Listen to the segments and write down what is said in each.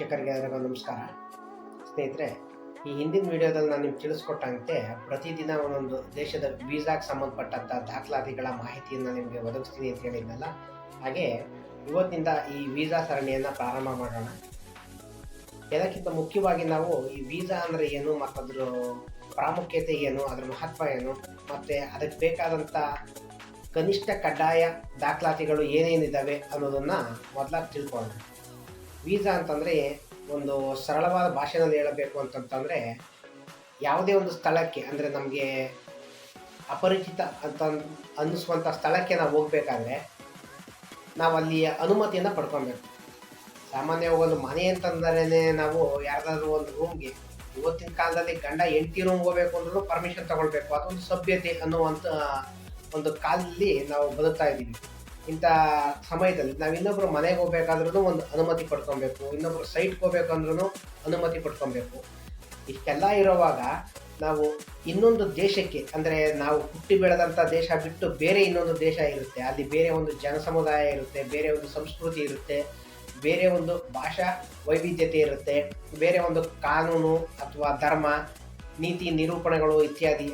ವೀಕ್ಷಕರಿಗೆ ಎಲ್ಲರಿಗೂ ನಮಸ್ಕಾರ. ಸ್ನೇಹಿತರೆ, ಈ ಹಿಂದಿನ ವಿಡಿಯೋದಲ್ಲಿ ನಾನು ನಿಮ್ಗೆ ತಿಳಿಸ್ಕೊಟ್ಟಂತೆ ಪ್ರತಿದಿನ ಒಂದೊಂದು ದೇಶದ ವೀಸಾಗೆ ಸಂಬಂಧಪಟ್ಟಂಥ ದಾಖಲಾತಿಗಳ ಮಾಹಿತಿಯನ್ನು ನಿಮಗೆ ಒದಗಿಸ್ತೀನಿ ಅಂತ ಹೇಳಿದ್ನಲ್ಲ? ಹಾಗೆ ಇವತ್ತಿನಿಂದ ಈ ವೀಸಾ ಸರಣಿಯನ್ನು ಪ್ರಾರಂಭ ಮಾಡೋಣ. ಎಲ್ಲಕ್ಕಿಂತ ಮುಖ್ಯವಾಗಿ ನಾವು ಈ ವೀಸಾ ಅಂದರೆ ಏನು, ಮತ್ತು ಅದರ ಪ್ರಾಮುಖ್ಯತೆ ಏನು, ಅದರ ಮಹತ್ವ ಏನು, ಮತ್ತು ಅದಕ್ಕೆ ಬೇಕಾದಂಥ ಕನಿಷ್ಠ ಕಡ್ಡಾಯ ದಾಖಲಾತಿಗಳು ಏನೇನಿದ್ದಾವೆ ಅನ್ನೋದನ್ನು ಮೊದಲಾಗಿ ತಿಳ್ಕೊಳ್ಳೋಣ ವೀಸಾ ಅಂತಂದರೆ ಒಂದು ಸರಳವಾದ ಭಾಷೆನಲ್ಲಿ ಹೇಳಬೇಕು ಅಂತಂತಂದರೆ ಯಾವುದೇ ಒಂದು ಸ್ಥಳಕ್ಕೆ, ಅಂದರೆ ನಮಗೆ ಅಪರಿಚಿತ ಅಂತ ಅನ್ನಿಸುವಂಥ ಸ್ಥಳಕ್ಕೆ ನಾವು ಹೋಗಬೇಕಾದ್ರೆ ನಾವು ಅಲ್ಲಿಯ ಅನುಮತಿಯನ್ನು ಪಡ್ಕೊಬೇಕು. ಸಾಮಾನ್ಯವಾಗಿ ಒಂದು ಮನೆ ಅಂತಂದರೇ ನಾವು ಯಾರ್ದಾದ್ರೂ ಒಂದು ರೂಮ್ಗೆ ಇವತ್ತಿನ ಕಾಲದಲ್ಲಿ ಗಂಡ ಎಂಟಿ ರೂಮ್ ಹೋಗಬೇಕು ಅಂದ್ರೂ ಪರ್ಮಿಷನ್ ತಗೊಳ್ಬೇಕು. ಅದೊಂದು ಸಭ್ಯತೆ ಅನ್ನುವಂಥ ಒಂದು ಕಾಲದಲ್ಲಿ ನಾವು ಬದುಕ್ತಾ ಇದ್ದೀವಿ. ಇಂಥ ಸಮಯದಲ್ಲಿ ನಾವು ಇನ್ನೊಬ್ರು ಮನೆಗೆ ಹೋಗ್ಬೇಕಾದ್ರೂ ಒಂದು ಅನುಮತಿ ಪಡ್ಕೊಬೇಕು, ಇನ್ನೊಬ್ರು ಸೈಟ್ಗೆ ಹೋಗ್ಬೇಕಂದ್ರೂ ಅನುಮತಿ ಪಡ್ಕೊಬೇಕು. ಇಷ್ಟೆಲ್ಲ ಇರುವಾಗ ನಾವು ಇನ್ನೊಂದು ದೇಶಕ್ಕೆ, ಅಂದರೆ ನಾವು ಹುಟ್ಟಿ ಬೆಳೆದಂಥ ದೇಶ ಬಿಟ್ಟು ಬೇರೆ ಇನ್ನೊಂದು ದೇಶ ಇರುತ್ತೆ. ಅಲ್ಲಿ ಬೇರೆ ಒಂದು ಜನ ಸಮುದಾಯ ಇರುತ್ತೆ, ಬೇರೆ ಒಂದು ಸಂಸ್ಕೃತಿ ಇರುತ್ತೆ, ಬೇರೆ ಒಂದು ಭಾಷಾ ವೈವಿಧ್ಯತೆ ಇರುತ್ತೆ, ಬೇರೆ ಒಂದು ಕಾನೂನು ಅಥವಾ ಧರ್ಮ, ನೀತಿ ನಿರೂಪಣೆಗಳು ಇತ್ಯಾದಿ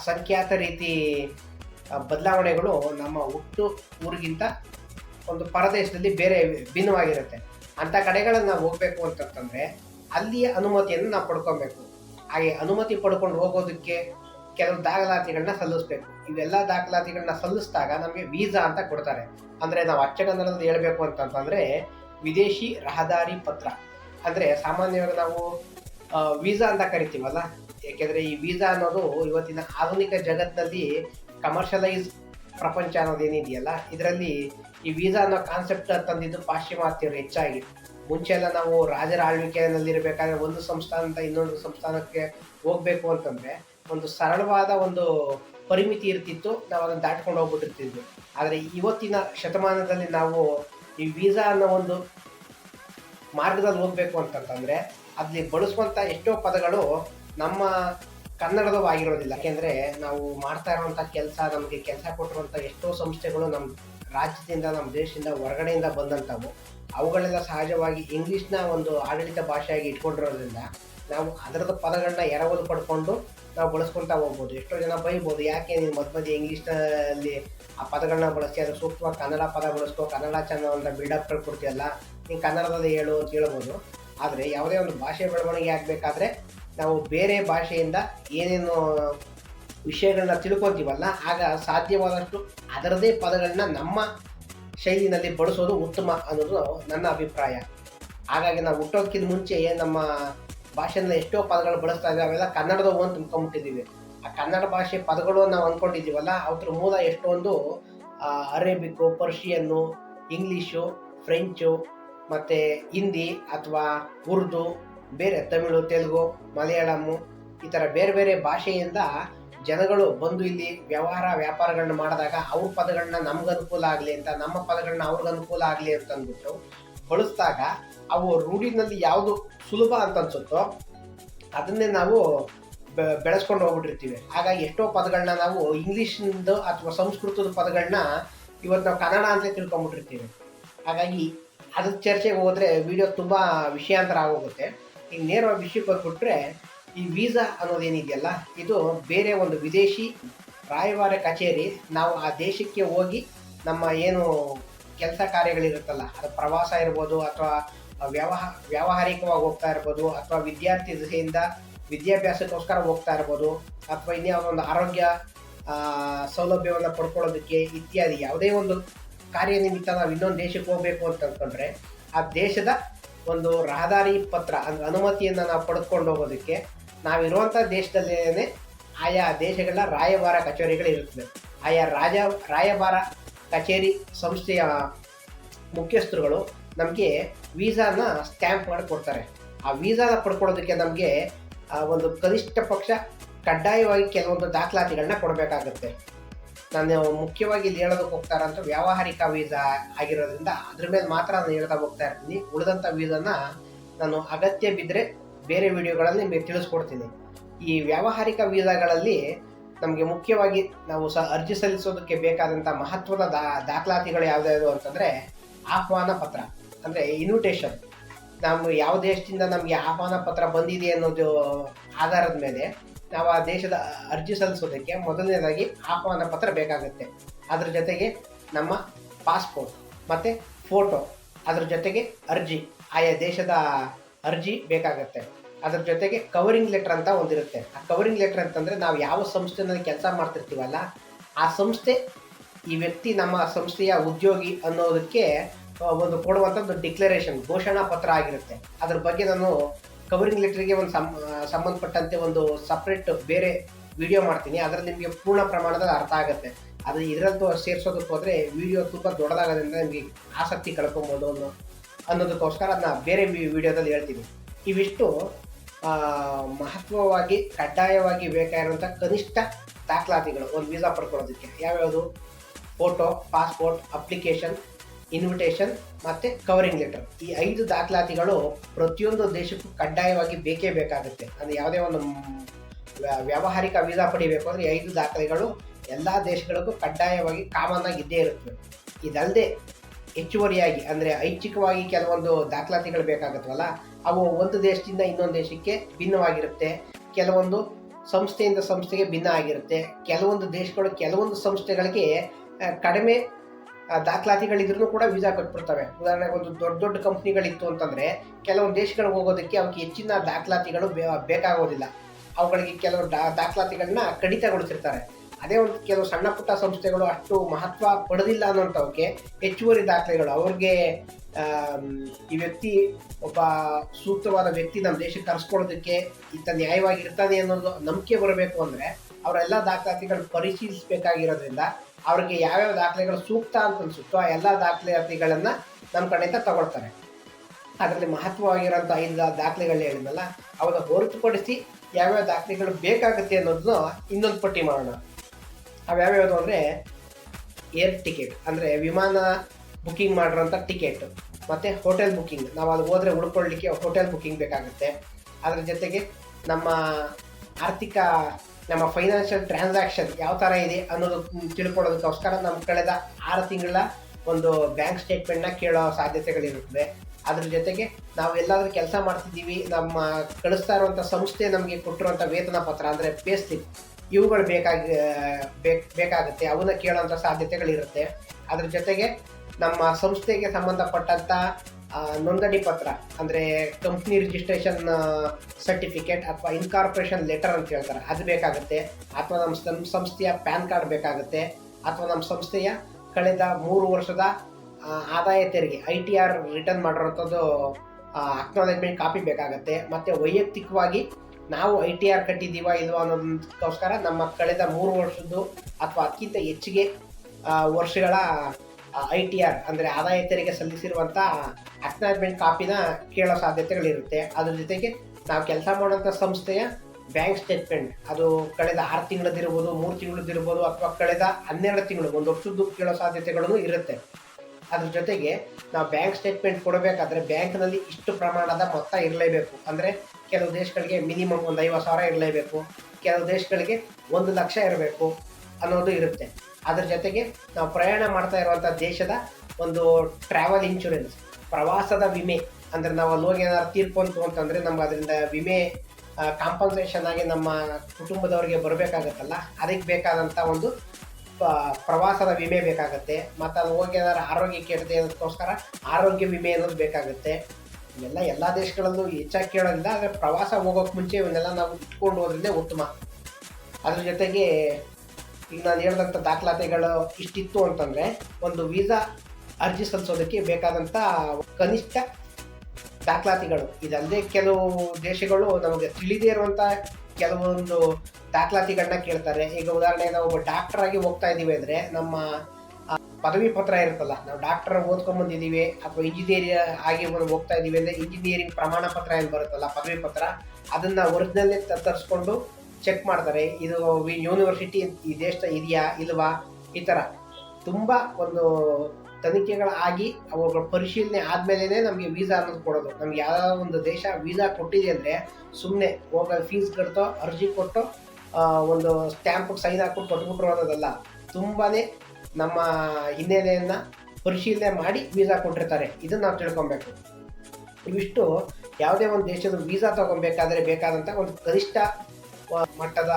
ಅಸಂಖ್ಯಾತ ರೀತಿ ಬದಲಾವಣೆಗಳು ನಮ್ಮ ಹುಟ್ಟು ಊರಿಗಿಂತ ಒಂದು ಪರದೇಶದಲ್ಲಿ ಬೇರೆ ಭಿನ್ನವಾಗಿರುತ್ತೆ. ಅಂಥ ಕಡೆಗಳನ್ನು ನಾವು ಹೋಗ್ಬೇಕು ಅಂತಂತಂದರೆ ಅಲ್ಲಿಯ ಅನುಮತಿಯನ್ನು ನಾವು ಪಡ್ಕೊಬೇಕು. ಹಾಗೆ ಅನುಮತಿ ಪಡ್ಕೊಂಡು ಹೋಗೋದಕ್ಕೆ ಕೆಲವು ದಾಖಲಾತಿಗಳನ್ನ ಸಲ್ಲಿಸ್ಬೇಕು. ಇವೆಲ್ಲ ದಾಖಲಾತಿಗಳನ್ನ ಸಲ್ಲಿಸಿದಾಗ ನಮಗೆ ವೀಸಾ ಅಂತ ಕೊಡ್ತಾರೆ. ಅಂದರೆ ನಾವು ಅಚ್ಚಗನ್ನಡದಲ್ಲಿ ಹೇಳಬೇಕು ಅಂತಂತಂದರೆ ವಿದೇಶಿ ರಹದಾರಿ ಪತ್ರ. ಅಂದರೆ ಸಾಮಾನ್ಯವಾಗಿ ನಾವು ವೀಸಾ ಅಂತ ಕರಿತೀವಲ್ಲ? ಏಕೆಂದರೆ ಈ ವೀಸಾ ಅನ್ನೋದು ಇವತ್ತಿನ ಆಧುನಿಕ ಜಗತ್ತಿನಲ್ಲಿ ಕಮರ್ಷಿಯಲೈಸ್ ಪ್ರಪಂಚ ಅನ್ನೋದೇನಿದೆಯಲ್ಲ ಇದರಲ್ಲಿ ಈ ವೀಸಾ ಅನ್ನೋ ಕಾನ್ಸೆಪ್ಟ್ ತಂದಿದ್ದು ಪಾಶ್ಚಿಮಾತ್ಯರು ಹೆಚ್ಚಾಗಿ. ಮುಂಚೆ ಎಲ್ಲ ನಾವು ರಾಜರ ಆಳ್ವಿಕೆಯಲ್ಲಿರಬೇಕಾದ್ರೆ ಒಂದು ಸಂಸ್ಥಾನದಿಂದ ಇನ್ನೊಂದು ಸಂಸ್ಥಾನಕ್ಕೆ ಹೋಗ್ಬೇಕು ಅಂತಂದ್ರೆ ಒಂದು ಸರಳವಾದ ಒಂದು ಪರಿಮಿತಿ ಇರ್ತಿತ್ತು, ನಾವು ಅದನ್ನು ದಾಟ್ಕೊಂಡು ಹೋಗ್ಬಿಟ್ಟಿರ್ತಿದ್ವಿ. ಆದರೆ ಇವತ್ತಿನ ಶತಮಾನದಲ್ಲಿ ನಾವು ಈ ವೀಸಾ ಅನ್ನೋ ಒಂದು ಮಾರ್ಗದಲ್ಲಿ ಹೋಗ್ಬೇಕು ಅಂತಂತಂದ್ರೆ, ಅಲ್ಲಿ ಬಳಸುವಂಥ ಎಷ್ಟೋ ಪದಗಳು ನಮ್ಮ ಕನ್ನಡದವು ಆಗಿರೋದಿಲ್ಲ ಯಾಕೆಂದ್ರೆ ನಾವು ಮಾಡ್ತಾ ಇರುವಂಥ ಕೆಲಸ, ನಮಗೆ ಕೆಲಸ ಕೊಟ್ಟಿರುವಂಥ ಎಷ್ಟೋ ಸಂಸ್ಥೆಗಳು ನಮ್ಮ ರಾಜ್ಯದಿಂದ ನಮ್ಮ ದೇಶದಿಂದ ಹೊರಗಡೆಯಿಂದ ಬಂದಂಥವು. ಅವುಗಳೆಲ್ಲ ಸಹಜವಾಗಿ ಇಂಗ್ಲೀಷ್ನ ಒಂದು ಆಡಳಿತ ಭಾಷೆಯಾಗಿ ಇಟ್ಕೊಂಡಿರೋದ್ರಿಂದ ನಾವು ಅದರದ ಪದಗಳನ್ನ ಎರವಲು ಪಡ್ಕೊಂಡು ನಾವು ಬಳಸ್ಕೊತಾ ಹೋಗ್ಬೋದು. ಎಷ್ಟೋ ಜನ ಬೈಬೋದು, ಯಾಕೆ ನೀನು ಮಧ್ಯ ಮಧ್ಯೆ ಇಂಗ್ಲೀಷ್ನಲ್ಲಿ ಆ ಪದಗಳನ್ನ ಬಳಸಿ ಅದು ಸೂಕ್ತವಾಗಿ ಕನ್ನಡ ಪದ ಬಳಸ್ಕೊ, ಕನ್ನಡ ಚಾನಲ್ ಅಂತ ಬಿಲ್ಡಪ್ಗಳು ಕೊಡ್ತೀಯಲ್ಲ, ನೀನು ಕನ್ನಡದಲ್ಲಿ ಹೇಳು ಅಂತ ಹೇಳ್ಬೋದು. ಆದರೆ ಯಾವುದೇ ಒಂದು ಭಾಷೆ ಬೆಳವಣಿಗೆ ಆಗಬೇಕಾದ್ರೆ ನಾವು ಬೇರೆ ಭಾಷೆಯಿಂದ ಏನೇನು ವಿಷಯಗಳನ್ನ ತಿಳ್ಕೊತೀವಲ್ಲ, ಆಗ ಸಾಧ್ಯವಾದಷ್ಟು ಅದರದೇ ಪದಗಳನ್ನ ನಮ್ಮ ಶೈಲಿನಲ್ಲಿ ಬಳಸೋದು ಉತ್ತಮ ಅನ್ನೋದು ನನ್ನ ಅಭಿಪ್ರಾಯ. ಹಾಗಾಗಿ ನಾವು ಹುಟ್ಟೋಕ್ಕಿಂತ ಮುಂಚೆ ನಮ್ಮ ಭಾಷೆನ ಎಷ್ಟೋ ಪದಗಳು ಬಳಸ್ತಾ ಇದ್ದಾವೆ, ಅವೆಲ್ಲ ಕನ್ನಡದ ಒಂದು ತುಂಬ್ಕೊಂಬಿಟ್ಟಿದ್ದೀವಿ. ಆ ಕನ್ನಡ ಭಾಷೆ ಪದಗಳು ನಾವು ಅಂದ್ಕೊಂಡಿದ್ದೀವಲ್ಲ ಅದ್ರ ಮೂಲ ಎಷ್ಟೊಂದು ಅರೇಬಿಕ್ಕು, ಪರ್ಷಿಯನ್ನು, ಇಂಗ್ಲೀಷು, ಫ್ರೆಂಚು, ಮತ್ತು ಹಿಂದಿ ಅಥವಾ ಉರ್ದು ಬೇರೆ ತಮಿಳು, ತೆಲುಗು ಮಲಯಾಳಮ್ಮು ಈ ಥರ ಬೇರೆ ಬೇರೆ ಭಾಷೆಯಿಂದ ಜನಗಳು ಬಂದು ಇಲ್ಲಿ ವ್ಯವಹಾರ ವ್ಯಾಪಾರಗಳನ್ನ ಮಾಡಿದಾಗ ಅವ್ರ ಪದಗಳನ್ನ ನಮ್ಗೆ ಅನುಕೂಲ ಆಗಲಿ ಅಂತ, ನಮ್ಮ ಪದಗಳನ್ನ ಅವ್ರಿಗೆ ಅನುಕೂಲ ಆಗಲಿ ಅಂತ ಅಂದ್ಬಿಟ್ಟು ಬಳಸಿದಾಗ ಅವು ರೂಢಿನಲ್ಲಿ ಯಾವುದು ಸುಲಭ ಅಂತ ಅನ್ಸುತ್ತೋ ಅದನ್ನೇ ನಾವು ಬೆಳೆಸ್ಕೊಂಡು ಹೋಗ್ಬಿಟ್ಟಿರ್ತೀವಿ. ಹಾಗಾಗಿ ಎಷ್ಟೋ ಪದಗಳನ್ನ ನಾವು ಇಂಗ್ಲೀಷಿಂದು ಅಥವಾ ಸಂಸ್ಕೃತದ ಪದಗಳನ್ನ ಇವತ್ತು ನಾವು ಕನ್ನಡ ಅಂತಲೇ ತಿಳ್ಕೊಂಬಿಟ್ಟಿರ್ತೀವಿ. ಹಾಗಾಗಿ ಅದ್ರ ಚರ್ಚೆಗೆ ಹೋದ್ರೆ ವಿಡಿಯೋ ತುಂಬ ವಿಷಯಾಂತರ ಆಗೋಗುತ್ತೆ. ಈಗ ನೇರವಾಗಿ ವಿಷಯಕ್ಕೆ ಬರ್ಬಿಟ್ರೆ ಈ ವೀಸಾ ಅನ್ನೋದೇನಿದೆಯಲ್ಲ, ಇದು ಬೇರೆ ಒಂದು ವಿದೇಶಿ ರಾಯಭಾರ ಕಚೇರಿ, ನಾವು ಆ ದೇಶಕ್ಕೆ ಹೋಗಿ ನಮ್ಮ ಏನು ಕೆಲಸ ಕಾರ್ಯಗಳಿರುತ್ತಲ್ಲ, ಅದು ಪ್ರವಾಸ ಇರ್ಬೋದು ಅಥವಾ ವ್ಯವಹ, ವ್ಯಾವಹಾರಿಕವಾಗಿ ಹೋಗ್ತಾ ಇರ್ಬೋದು ಅಥವಾ ವಿದ್ಯಾರ್ಥಿ ದಿಸೆಯಿಂದ ವಿದ್ಯಾಭ್ಯಾಸಕ್ಕೋಸ್ಕರ ಹೋಗ್ತಾ ಇರ್ಬೋದು ಅಥವಾ ಇನ್ಯಾವುದೊಂದು ಆರೋಗ್ಯ ಸೌಲಭ್ಯವನ್ನು ಪಡ್ಕೊಳ್ಳೋದಕ್ಕೆ ಇತ್ಯಾದಿ. ಯಾವುದೇ ಒಂದು ಕಾರ್ಯನಿಮಿತ್ತ ನಾವು ಇನ್ನೊಂದು ದೇಶಕ್ಕೆ ಹೋಗಬೇಕು ಅಂತ ಅಂದ್ಕೊಂಡ್ರೆ, ಆ ದೇಶದ ಒಂದು ರಹದಾರಿ ಪತ್ರ, ಅಂದ್ರೆ ಅನುಮತಿಯನ್ನು ನಾವು ಪಡೆದುಕೊಂಡು ಹೋಗೋದಕ್ಕೆ ನಾವಿರುವಂಥ ದೇಶದಲ್ಲೇನೆ ಆಯಾ ದೇಶಗಳ ರಾಯಭಾರ ಕಚೇರಿಗಳು ಇರುತ್ತವೆ. ಆಯಾ ರಾಜ, ರಾಯಭಾರ ಕಚೇರಿ ಸಂಸ್ಥೆಯ ಮುಖ್ಯಸ್ಥರುಗಳು ನಮಗೆ ವೀಸಾನ ಸ್ಟ್ಯಾಂಪ್ ಮಾಡಿ ಕೊಡ್ತಾರೆ. ಆ ವೀಸಾನ ಪಡ್ಕೊಳ್ಳೋದಕ್ಕೆ ನಮಗೆ ಒಂದು ಕನಿಷ್ಠ ಪಕ್ಷ ಕಡ್ಡಾಯವಾಗಿ ಕೆಲವೊಂದು ದಾಖಲಾತಿಗಳನ್ನ ಕೊಡಬೇಕಾಗುತ್ತೆ. ನಾನು ಮುಖ್ಯವಾಗಿ ಇಲ್ಲಿ ಹೇಳೋದಕ್ಕೆ ಹೋಗ್ತಾರ ಅಂತ ವ್ಯಾವಹಾರಿಕ ವೀಸಾ ಆಗಿರೋದ್ರಿಂದ ಅದ್ರ ಮೇಲೆ ಮಾತ್ರ ನಾನು ಹೇಳ್ತಾ ಹೋಗ್ತಾ ಇರ್ತೀನಿ. ಉಳಿದಂಥ ವೀಸಾನ ನಾನು ಅಗತ್ಯ ಬಿದ್ದರೆ ಬೇರೆ ವಿಡಿಯೋಗಳಲ್ಲಿ ನಿಮಗೆ ತಿಳಿಸ್ಕೊಡ್ತೀನಿ. ಈ ವ್ಯಾವಹಾರಿಕ ವೀಸಾಗಳಲ್ಲಿ ನಮಗೆ ಮುಖ್ಯವಾಗಿ ನಾವು ಸಹ ಅರ್ಜಿ ಸಲ್ಲಿಸೋದಕ್ಕೆ ಬೇಕಾದಂಥ ಮಹತ್ವದ ದಾ ದಾಖಲಾತಿಗಳು ಯಾವುದ್ಯಾವುದು ಅಂತಂದರೆ ಆಹ್ವಾನ ಪತ್ರ, ಅಂದರೆ ಇನ್ವಿಟೇಷನ್ ನಾವು ಯಾವ ದೇಶದಿಂದ ನಮಗೆ ಆಹ್ವಾನ ಪತ್ರ ಬಂದಿದೆ ಅನ್ನೋದು ಆಧಾರದ ಮೇಲೆ ನಾವು ಆ ದೇಶದ ಅರ್ಜಿ ಸಲ್ಲಿಸೋದಕ್ಕೆ ಮೊದಲನೇದಾಗಿ ಆಹ್ವಾನ ಪತ್ರ ಬೇಕಾಗುತ್ತೆ. ಅದರ ಜೊತೆಗೆ ನಮ್ಮ ಪಾಸ್ಪೋರ್ಟ್ ಮತ್ತು ಫೋಟೋ ಅದರ ಜೊತೆಗೆ ಅರ್ಜಿ, ಆಯಾ ದೇಶದ ಅರ್ಜಿ ಬೇಕಾಗುತ್ತೆ. ಅದರ ಜೊತೆಗೆ ಕವರಿಂಗ್ ಲೆಟರ್ ಅಂತ ಒಂದಿರುತ್ತೆ. ಆ ಕವರಿಂಗ್ ಲೆಟರ್ ಅಂತಂದರೆ ನಾವು ಯಾವ ಸಂಸ್ಥೆನಲ್ಲಿ ಕೆಲಸ ಮಾಡ್ತಿರ್ತೀವಲ್ಲ, ಆ ಸಂಸ್ಥೆ, ಈ ವ್ಯಕ್ತಿ ನಮ್ಮ ಸಂಸ್ಥೆಯ ಉದ್ಯೋಗಿ ಅನ್ನೋದಕ್ಕೆ ಒಂದು ಕೊಡುವಂಥದ್ದು ಡಿಕ್ಲರೇಷನ್ ಘೋಷಣಾ ಪತ್ರ ಆಗಿರುತ್ತೆ. ಅದ್ರ ಬಗ್ಗೆ ನಾನು ಕವರಿಂಗ್ ಲೆಟರ್ಗೆ ಒಂದು ಸಂಬಂಧಪಟ್ಟಂತೆ ಒಂದು ಸಪ್ರೇಟ್ ಬೇರೆ ವಿಡಿಯೋ ಮಾಡ್ತೀನಿ. ಅದರಲ್ಲಿ ನಿಮಗೆ ಪೂರ್ಣ ಪ್ರಮಾಣದಲ್ಲಿ ಅರ್ಥ ಆಗುತ್ತೆ. ಅದು ಇದರದ್ದು ಸೇರಿಸೋದಕ್ಕೆ ಹೋದರೆ ವಿಡಿಯೋ ತುಂಬ ದೊಡ್ಡದಾಗೋದ್ರಿಂದ ನಿಮಗೆ ಆಸಕ್ತಿ ಕಳ್ಕೊಬೋದು ಅನ್ನೋ ಅನ್ನೋದಕ್ಕೋಸ್ಕರ ಅದನ್ನ ಬೇರೆ ವಿಡಿಯೋದಲ್ಲಿ ಹೇಳ್ತೀನಿ. ಇವಿಷ್ಟು ಮಹತ್ವವಾಗಿ, ಕಡ್ಡಾಯವಾಗಿ ಬೇಕಾಗಿರುವಂಥ ಕನಿಷ್ಠ ದಾಖಲಾತಿಗಳು. ಒಂದು ವೀಸಾ ಪಡ್ಕೊಳ್ಳೋದಕ್ಕೆ. ಯಾವ್ಯಾವುದು? ಫೋಟೋ ಪಾಸ್ಪೋರ್ಟ್ ಅಪ್ಲಿಕೇಶನ್ ಇನ್ವಿಟೇಷನ್ ಮತ್ತು ಕವರಿಂಗ್ ಲೆಟರ್ ಈ ಐದು ದಾಖಲಾತಿಗಳು ಪ್ರತಿಯೊಂದು ದೇಶಕ್ಕೂ ಕಡ್ಡಾಯವಾಗಿ ಬೇಕೇ ಬೇಕಾಗುತ್ತೆ. ಅಂದರೆ ಯಾವುದೇ ಒಂದು ವ್ಯಾವಹಾರಿಕ ವೀಸಾ ಪಡಿಬೇಕು ಅಂದರೆ ಐದು ದಾಖಲೆಗಳು ಎಲ್ಲ ದೇಶಗಳಿಗೂ ಕಡ್ಡಾಯವಾಗಿ ಕಾಮನ್ ಆಗಿ ಇದ್ದೇ ಇರುತ್ತೆ ಇದಲ್ಲದೆ ಹೆಚ್ಚುವರಿಯಾಗಿ ಅಂದರೆ ಐಚ್ಛಿಕವಾಗಿ ಕೆಲವೊಂದು ದಾಖಲಾತಿಗಳು ಬೇಕಾಗುತ್ತವಲ್ಲ, ಅವು ಒಂದು ದೇಶದಿಂದ ಇನ್ನೊಂದು ದೇಶಕ್ಕೆ ಭಿನ್ನವಾಗಿರುತ್ತೆ. ಕೆಲವೊಂದು ಸಂಸ್ಥೆಯಿಂದ ಸಂಸ್ಥೆಗೆ ಭಿನ್ನ ಆಗಿರುತ್ತೆ. ಕೆಲವೊಂದು ದೇಶಗಳು ಕೆಲವೊಂದು ಸಂಸ್ಥೆಗಳಿಗೆ ಕಡಿಮೆ ದಾಖಲಾತಿಗಳಿದ್ರೂ ಕೂಡ ವೀಸಾ ಕೊಟ್ಬಿಡ್ತವೆ. ಉದಾಹರಣೆಗೆ ಒಂದು ದೊಡ್ಡ ದೊಡ್ಡ ಕಂಪ್ನಿಗಳಿತ್ತು ಅಂತಂದರೆ, ಕೆಲವೊಂದು ದೇಶಗಳಿಗೆ ಹೋಗೋದಕ್ಕೆ ಅವಕ್ಕೆ ಹೆಚ್ಚಿನ ದಾಖಲಾತಿಗಳು ಬೇಕಾಗೋದಿಲ್ಲ. ಅವುಗಳಿಗೆ ಕೆಲವು ದಾಖಲಾತಿಗಳನ್ನ ಕಡಿತಗೊಳಿಸಿರ್ತಾರೆ. ಅದೇ ಒಂದು ಕೆಲವು ಸಣ್ಣ ಪುಟ್ಟ ಸಂಸ್ಥೆಗಳು ಅಷ್ಟು ಮಹತ್ವ ಪಡೆದಿಲ್ಲ ಅನ್ನೋಂಥವಕ್ಕೆ ಹೆಚ್ಚುವರಿ ದಾಖಲೆಗಳು. ಅವ್ರಿಗೆ ಈ ವ್ಯಕ್ತಿ ಒಬ್ಬ ಸೂಕ್ತವಾದ ವ್ಯಕ್ತಿ ನಮ್ಮ ದೇಶಕ್ಕೆ ಕರೆಸ್ಕೊಳ್ಳೋದಕ್ಕೆ ಈತ ನ್ಯಾಯವಾಗಿರ್ತಾನೆ ಅನ್ನೋದು ನಂಬಿಕೆ ಬರಬೇಕು ಅಂದರೆ, ಅವರೆಲ್ಲ ದಾಖಲಾತಿಗಳು ಪರಿಶೀಲಿಸಬೇಕಾಗಿರೋದ್ರಿಂದ ಅವ್ರಿಗೆ ಯಾವ್ಯಾವ ದಾಖಲೆಗಳು ಸೂಕ್ತ ಅಂತ ಅನ್ಸುತ್ತೋ ಆ ಎಲ್ಲ ದಾಖಲಾತಿಗಳನ್ನು ನಮ್ಮ ಕಡೆಯಿಂದ ತಗೊಳ್ತಾರೆ. ಅದರಲ್ಲಿ ಮಹತ್ವವಾಗಿರೋಂಥ ಐದು ದಾಖಲೆಗಳು ಹೇಳಿದ್ನಲ್ಲ ಅವನ್ನ ಹೊರತುಪಡಿಸಿ ಯಾವ್ಯಾವ ದಾಖಲೆಗಳು ಬೇಕಾಗುತ್ತೆ ಅನ್ನೋದನ್ನ ಇನ್ನೊಂದು ಪಟ್ಟಿ ಮಾಡೋಣ. ಅವ್ಯಾವ್ಯಾವುದು ಅಂದರೆ ಏರ್ ಟಿಕೆಟ್, ಅಂದರೆ ವಿಮಾನ ಬುಕ್ಕಿಂಗ್ ಮಾಡಿರೋಂಥ ಟಿಕೆಟ್, ಮತ್ತು ಹೋಟೆಲ್ ಬುಕ್ಕಿಂಗ್ ನಾವು ಅಲ್ಲಿ ಹೋದರೆ ಉಳ್ಕೊಳ್ಳಿಕ್ಕೆ ಹೋಟೆಲ್ ಬುಕ್ಕಿಂಗ್ ಬೇಕಾಗುತ್ತೆ. ಅದರ ಜೊತೆಗೆ ನಮ್ಮ ಆರ್ಥಿಕ ನಮ್ಮ ಫೈನಾನ್ಷಿಯಲ್ ಟ್ರಾನ್ಸಾಕ್ಷನ್ ಯಾವ ಥರ ಇದೆ ಅನ್ನೋದು ತಿಳ್ಕೊಳ್ಳೋದಕ್ಕೋಸ್ಕರ ನಮ್ಮ ಕಳೆದ ಆರು ತಿಂಗಳ ಒಂದು ಬ್ಯಾಂಕ್ ಸ್ಟೇಟ್ಮೆಂಟ್ನ ಕೇಳೋ ಸಾಧ್ಯತೆಗಳಿರುತ್ತವೆ. ಅದ್ರ ಜೊತೆಗೆ ನಾವು ಎಲ್ಲಾದರೂ ಕೆಲಸ ಮಾಡ್ತಿದ್ದೀವಿ, ನಮ್ಮ ಕಳಿಸ್ತಾ ಇರುವಂಥ ಸಂಸ್ಥೆ ನಮಗೆ ಕೊಟ್ಟಿರುವಂಥ ವೇತನ ಪತ್ರ ಅಂದರೆ ಪೇ ಸ್ಲಿಪ್ ಇವುಗಳು ಬೇಕಾಗಿ ಬೇಕು, ಬೇಕಾಗುತ್ತೆ, ಅವನ್ನ ಕೇಳೋವಂಥ ಸಾಧ್ಯತೆಗಳಿರುತ್ತೆ. ಅದ್ರ ಜೊತೆಗೆ ನಮ್ಮ ಸಂಸ್ಥೆಗೆ ಸಂಬಂಧಪಟ್ಟಂಥ ನೋಂದಣಿ ಪತ್ರ, ಅಂದರೆ ಕಂಪ್ನಿ ರಿಜಿಸ್ಟ್ರೇಷನ್ ಸರ್ಟಿಫಿಕೇಟ್ ಅಥವಾ ಇನ್ಕಾರ್ಪೊರೇಷನ್ ಲೆಟರ್ ಅಂತ ಹೇಳ್ತಾರೆ. ಅದು ಬೇಕಾಗುತ್ತೆ. ಅಥವಾ ನಮ್ಮ ಸಂಸ್ಥೆಯ ಪ್ಯಾನ್ ಕಾರ್ಡ್ ಬೇಕಾಗುತ್ತೆ. ಅಥವಾ ನಮ್ಮ ಸಂಸ್ಥೆಯ ಕಳೆದ ಮೂರು ವರ್ಷದ ಆದಾಯ ತೆರಿಗೆ ಐ ಟಿ ಆರ್ ರಿಟರ್ನ್ ಮಾಡಿರೋಂಥದ್ದು ಅಕ್ನಾಲೆಜ್ಮೆಂಟ್ ಕಾಪಿ ಬೇಕಾಗುತ್ತೆ. ಮತ್ತು ವೈಯಕ್ತಿಕವಾಗಿ ನಾವು ಐ ಟಿ ಆರ್ ಕಟ್ಟಿದ್ದೀವಾ ಇಲ್ವಾ ಅನ್ನೋದಕ್ಕೋಸ್ಕರ ನಮ್ಮ ಕಳೆದ ಮೂರು ವರ್ಷದ್ದು ಅಥವಾ ಅದಕ್ಕಿಂತ ಹೆಚ್ಚಿಗೆ ವರ್ಷಗಳ ಐ ಟಿ ಆರ್ ಅಂದರೆ ಆದಾಯ ತೆರಿಗೆ ಸಲ್ಲಿಸಿರುವಂಥ ಅಕ್ನಾಲೆಜ್ಮೆಂಟ್ ಕಾಪಿನ ಕೇಳೋ ಸಾಧ್ಯತೆಗಳಿರುತ್ತೆ. ಅದ್ರ ಜೊತೆಗೆ ನಾವು ಕೆಲಸ ಮಾಡೋಂಥ ಸಂಸ್ಥೆಯ ಬ್ಯಾಂಕ್ ಸ್ಟೇಟ್ಮೆಂಟ್. ಅದು ಕಳೆದ ಆರು ತಿಂಗಳದಿರ್ಬೋದು, ಮೂರು ತಿಂಗಳದಿರ್ಬೋದು ಅಥವಾ ಕಳೆದ ಹನ್ನೆರಡು ತಿಂಗಳು ಒಂದು ವರ್ಷದ್ದು ಕೇಳೋ ಸಾಧ್ಯತೆಗಳನ್ನು ಇರುತ್ತೆ. ಅದ್ರ ಜೊತೆಗೆ ನಾವು ಬ್ಯಾಂಕ್ ಸ್ಟೇಟ್ಮೆಂಟ್ ಕೊಡಬೇಕಾದ್ರೆ ಬ್ಯಾಂಕ್ನಲ್ಲಿ ಇಷ್ಟು ಪ್ರಮಾಣದ ಮೊತ್ತ ಇರಲೇಬೇಕು. ಅಂದರೆ ಕೆಲವು ದೇಶಗಳಿಗೆ ಮಿನಿಮಮ್ ಒಂದು ಐವತ್ತು ಸಾವಿರ ಇರಲೇಬೇಕು. ಕೆಲವು ದೇಶಗಳಿಗೆ ಒಂದು ಲಕ್ಷ ಇರಬೇಕು ಅನ್ನೋದು ಇರುತ್ತೆ. ಅದ್ರ ಜೊತೆಗೆ ನಾವು ಪ್ರಯಾಣ ಮಾಡ್ತಾ ಇರುವಂಥ ದೇಶದ ಒಂದು ಟ್ರಾವೆಲ್ ಇನ್ಶೂರೆನ್ಸ್ ಪ್ರವಾಸದ ವಿಮೆ ಅಂದರೆ ನಾವು ಅಲ್ಲಿ ಹೋಗಿ ಏನಾದ್ರು ತೀರ್ಕೊಂತು ಅಂತಂದರೆ ನಮ್ಗೆ ಅದರಿಂದ ವಿಮೆ ಕಾಂಪನ್ಸೇಷನ್ ಆಗಿ ನಮ್ಮ ಕುಟುಂಬದವರಿಗೆ ಬರಬೇಕಾಗತ್ತಲ್ಲ? ಅದಕ್ಕೆ ಬೇಕಾದಂಥ ಒಂದು ಪ್ರವಾಸದ ವಿಮೆ ಬೇಕಾಗುತ್ತೆ. ಮತ್ತು ಅಲ್ಲಿ ಹೋಗಿ ಏನಾದ್ರು ಆರೋಗ್ಯ ಕೆಡದೆ ಅನ್ನೋದಕ್ಕೋಸ್ಕರ ಆರೋಗ್ಯ ವಿಮೆ ಅನ್ನೋದು ಬೇಕಾಗುತ್ತೆ. ಇವೆಲ್ಲ ಎಲ್ಲ ದೇಶಗಳಲ್ಲೂ ಹೆಚ್ಚಾಗಿ ಕೇಳೋದಿಲ್ಲ ಆದರೆ ಪ್ರವಾಸ ಹೋಗೋಕೆ ಮುಂಚೆ ಇವನ್ನೆಲ್ಲ ನಾವು ಇಟ್ಕೊಂಡು ಹೋದ್ರಿಂದ ಉತ್ತಮ. ಅದ್ರ ಜೊತೆಗೆ ಈಗ ನಾನು ಹೇಳಿದಂಥ ದಾಖಲಾತಿಗಳು ಇಷ್ಟಿತ್ತು ಅಂತಂದರೆ ಒಂದು ವೀಸಾ ಅರ್ಜಿ ಸಲ್ಲಿಸೋದಕ್ಕೆ ಬೇಕಾದಂಥ ಕನಿಷ್ಠ ದಾಖಲಾತಿಗಳು. ಇದಲ್ಲದೆ ಕೆಲವು ದೇಶಗಳು ನಮಗೆ ತಿಳಿದೇ ಇರುವಂಥ ಕೆಲವೊಂದು ದಾಖಲಾತಿಗಳನ್ನ ಕೇಳ್ತಾರೆ. ಈಗ ಉದಾಹರಣೆಗೆ ನಾವು ಒಬ್ಬ ಡಾಕ್ಟರ್ ಆಗಿ ಹೋಗ್ತಾ ಇದ್ದೀವಿ ಅಂದರೆ ನಮ್ಮ ಪದವಿ ಪತ್ರ ಇರುತ್ತಲ್ಲ, ನಾವು ಡಾಕ್ಟರ್ ಓದ್ಕೊಂಡ್ ಬಂದಿದ್ದೀವಿ ಅಥವಾ ಇಂಜಿನಿಯರ್ ಆಗಿ ಹೋಗ್ತಾ ಇದ್ದೀವಿ ಅಂದರೆ ಇಂಜಿನಿಯರಿಂಗ್ ಪ್ರಮಾಣ ಪತ್ರ ಏನು ಬರುತ್ತಲ್ಲ, ಪದವಿ ಪತ್ರ, ಅದನ್ನು ಒರಿಜಿನಲ್ಲೇ ತರಿಸ್ಕೊಂಡು ಚೆಕ್ ಮಾಡ್ತಾರೆ. ಇದು ಯೂನಿವರ್ಸಿಟಿ ಈ ದೇಶದ ಇದೆಯಾ, ಇಲ್ವಾ, ಈ ಥರ ತುಂಬ ಒಂದು ತನಿಖೆಗಳು ಆಗಿ ಅವುಗಳ ಪರಿಶೀಲನೆ ಆದಮೇಲೆ ನಮಗೆ ವೀಸಾ ಅನ್ನೋದು ಕೊಡೋದು. ನಮ್ಗೆ ಯಾವ ಒಂದು ದೇಶ ವೀಸಾ ಕೊಟ್ಟಿದೆ ಅಂದರೆ ಸುಮ್ಮನೆ ಹೋಗಿ ಫೀಸ್ ಕಟ್ಟೋ ಅರ್ಜಿ ಕೊಟ್ಟು ಒಂದು ಸ್ಟ್ಯಾಂಪ್ ಸೈನ್ ಹಾಕ್ಬಿಟ್ಟು ಕೊಟ್ಬಿಟ್ರು ಅನ್ನೋದಲ್ಲ ತುಂಬಾ ನಮ್ಮ ಹಿನ್ನೆಲೆಯನ್ನು ಪರಿಶೀಲನೆ ಮಾಡಿ ವೀಸಾ ಕೊಟ್ಟಿರ್ತಾರೆ. ಇದನ್ನು ನಾವು ತಿಳ್ಕೊಬೇಕು. ಇವಿಷ್ಟು ಯಾವುದೇ ಒಂದು ದೇಶದ ವೀಸಾ ತಗೊಬೇಕಾದ್ರೆ ಬೇಕಾದಂಥ ಒಂದು ಗರಿಷ್ಠ ಮಟ್ಟದ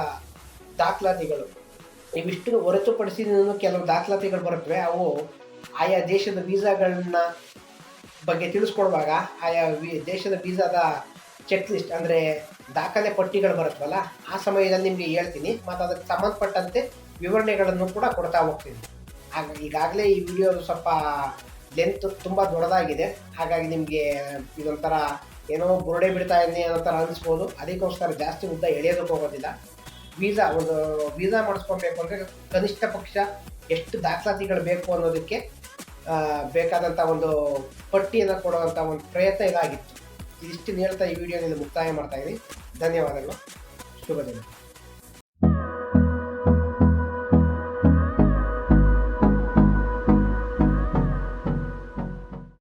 ದಾಖಲಾತಿಗಳು. ಇವಿಷ್ಟು ಹೊರತುಪಡಿಸಿ ಕೆಲವು ದಾಖಲಾತಿಗಳು ಬರುತ್ತವೆ. ಅವು ಆಯಾ ದೇಶದ ವೀಸಾಗಳನ್ನ ಬಗ್ಗೆ ತಿಳಿಸ್ಕೊಡುವಾಗ ಆಯಾ ದೇಶದ ವೀಸಾದ ಚೆಕ್ ಲಿಸ್ಟ್ ಅಂದರೆ ದಾಖಲೆ ಪಟ್ಟಿಗಳು ಬರುತ್ತವಲ್ಲ, ಆ ಸಮಯದಲ್ಲಿ ನಿಮಗೆ ಹೇಳ್ತೀನಿ. ಮತ್ತು ಅದಕ್ಕೆ ಸಂಬಂಧಪಟ್ಟಂತೆ ವಿವರಣೆಗಳನ್ನು ಕೂಡ ಕೊಡ್ತಾ ಹೋಗ್ತೀನಿ. ಆಗ ಈಗಾಗಲೇ ಈ ವಿಡಿಯೋ ಸ್ವಲ್ಪ ಲೆಂತ್ ತುಂಬ ದೊಡ್ಡದಾಗಿದೆ. ಹಾಗಾಗಿ ನಿಮಗೆ ಇದೊಂಥರ ಏನೋ ಬುರುಡೆ ಬಿಡ್ತಾ ಇದ್ದೀನಿ ಅನ್ನೋ ಥರ ಅನಿಸ್ಬೋದು. ಅದಕ್ಕೋಸ್ಕರ ಜಾಸ್ತಿ ಉದ್ದ ಎಳೆಯೋದಕ್ಕೆ ಹೋಗೋದಿಲ್ಲ. ವೀಸಾ ಒಂದು ವೀಸಾ ಮಾಡಿಸ್ಕೊಬೇಕು ಅಂದರೆ ಕನಿಷ್ಠ ಪಕ್ಷ ಎಷ್ಟು ದಾಖಲಾತಿಗಳು ಬೇಕು ಅನ್ನೋದಕ್ಕೆ ಆ, ಬೇಕಾದಂಥ ಒಂದು ಪಟ್ಟಿಯನ್ನು ಕೊಡುವಂಥ ಒಂದು ಪ್ರಯತ್ನ ಇದಾಗಿತ್ತು. ಇದಿಷ್ಟು ಹೇಳ್ತಾ ಈ ವಿಡಿಯೋನಿಂದ ಮುಕ್ತಾಯ ಮಾಡ್ತಾ ಇದ್ದೀನಿ. ಧನ್ಯವಾದಗಳು. ಶುಭ ದಿನ.